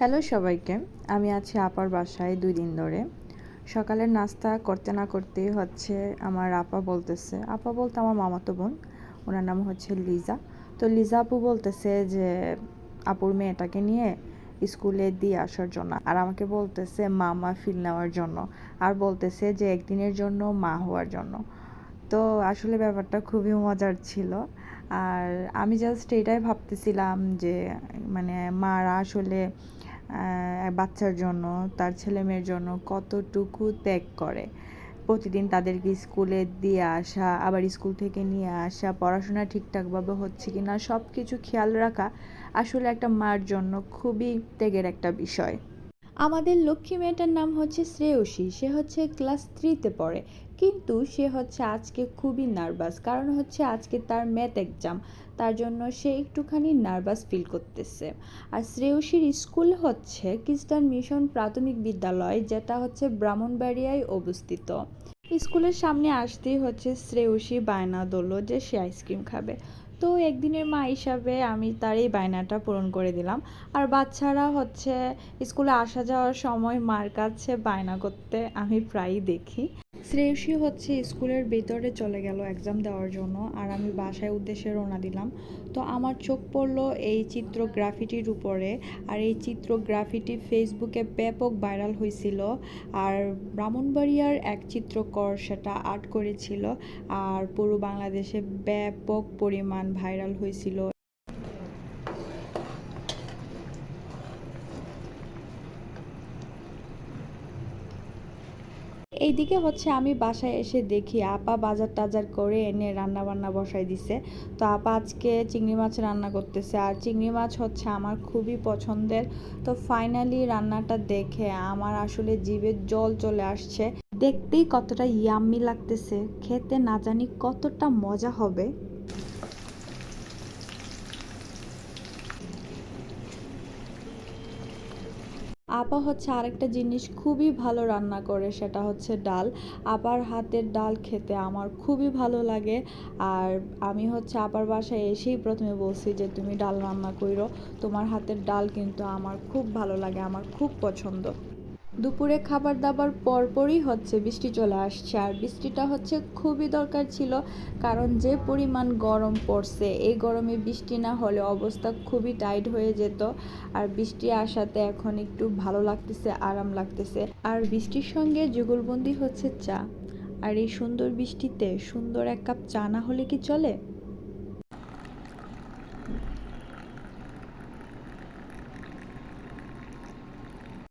Hello সবাইকে, আমি আছি আপার বাসায় দুই দিন ধরে। সকালের নাস্তা করতে না করতেই হচ্ছে আমার আপা বলতেছে, আপা বলতে আমার মামাতো বোন, ওনার নাম হচ্ছে লিজা। তো লিজা আপু বলতেছে যে, আপুর মেয়েটাকে নিয়ে স্কুলে দিয়ে আসার জন্য। আর আমাকে বলতেছে মামা ফিল নেওয়ার জন্য। আর বলতেছে যে একদিনের জন্য মা হওয়ার জন্য। তো আসলে ব্যাপারটা খুবই মজার ছিল। আর আমি জাস্ট এটাই ভাবতেছিলাম যে মানে মারা আসলে বাচ্চার জন্য, তার ছেলে মেয়ের জন্য কতটুকু ত্যাগ করে। প্রতিদিন তাদেরকে স্কুলে দিয়ে আসা, আবার স্কুল থেকে নিয়ে আসা, পড়াশোনা ঠিকঠাকভাবে হচ্ছে কি না সব কিছু খেয়াল রাখা আসলে একটা মার জন্য খুবই ত্যাগের একটা বিষয়। আমাদের লক্ষ্মী মেয়েটার নাম হচ্ছে শ্রেয়সী, সে হচ্ছে ক্লাস থ্রিতে পড়ে। কিন্তু সে হচ্ছে আজকে খুবই নার্ভাস, কারণ হচ্ছে আজকে তার ম্যাথ এক্সাম, তার জন্য সে একটুখানি নার্ভাস ফিল করতেছে। আর শ্রেয়সীর স্কুল হচ্ছে খ্রিস্টান মিশন প্রাথমিক বিদ্যালয়, যেটা হচ্ছে ব্রাহ্মণবাড়িয়ায় অবস্থিত। স্কুলের সামনে আসতেই হচ্ছে শ্রেয়সী বায়না দোল যে সে আইসক্রিম খাবে। তো একদিনের মা হিসাবে আমি তার এই বায়নাটা পূরণ করে দিলাম। আর বাচ্চারা হচ্ছে স্কুলে আসা যাওয়ার সময় মার কাছে বায়না করতে আমি প্রায়ই দেখি। শ্রেয়সী হচ্ছে স্কুলের ভেতরে চলে গেল এক্সাম দেওয়ার জন্য, আর আমি বাসায় উদ্দেশ্যে রওনা দিলাম। তো আমার চোখ পড়ল এই চিত্র গ্রাফিটির উপরে, আর এই চিত্র গ্রাফিটি ফেসবুকে ব্যাপক ভাইরাল হয়েছিল। আর ব্রাহ্মণবাড়িয়ার এক চিত্রকর সেটা আর্ট করেছিল, আর পুরো বাংলাদেশে ব্যাপক পরিমাণ ভাইরাল হয়েছিল। এইদিকে হচ্ছে আমি বাসায় এসে দেখি আপা বাজার টাজার করে এনে রান্না বান্না বসাই দিছে। তো আপা আজকে চিংড়ি মাছ রান্না করতেছে আর চিংড়ি মাছ হচ্ছে আমার খুবই পছন্দের। তো ফাইনালি রান্নাটা দেখে আমার আসলে জিভে জল চলে আসছে। দেখতেই কতটা ইয়াম্মি লাগতেছে। খেতে না জানি কতটা মজা হবে। আপা হচ্ছে আরেকটা জিনিস খুবই ভালো রান্না করে, সেটা হচ্ছে ডাল। আপার হাতের ডাল খেতে আমার খুবই ভালো লাগে। আর আমি হচ্ছে আপার বাসায় এসেই প্রথমে বলছি যে, তুমি ডাল রান্না করো তোমার হাতের ডাল কিন্তু আমার খুব ভালো লাগে, আমার খুব পছন্দ। দুপুরে খাবার দাবার পরপরই হচ্ছে, বৃষ্টি চলে আসছে। আর বৃষ্টিটা হচ্ছে খুবই দরকার ছিল, কারণ যে পরিমাণ গরম পড়ছে, এই গরমে বৃষ্টি না হলে অবস্থা খুবই টাইট হয়ে যেত। আর বৃষ্টি আসাতে এখন একটু ভালো লাগতেছে, আরাম লাগতেছে। আর বৃষ্টির সঙ্গে যুগলবন্দি হচ্ছে চা। আর এই সুন্দর বৃষ্টিতে সুন্দর এক কাপ চা না হলে কি চলে?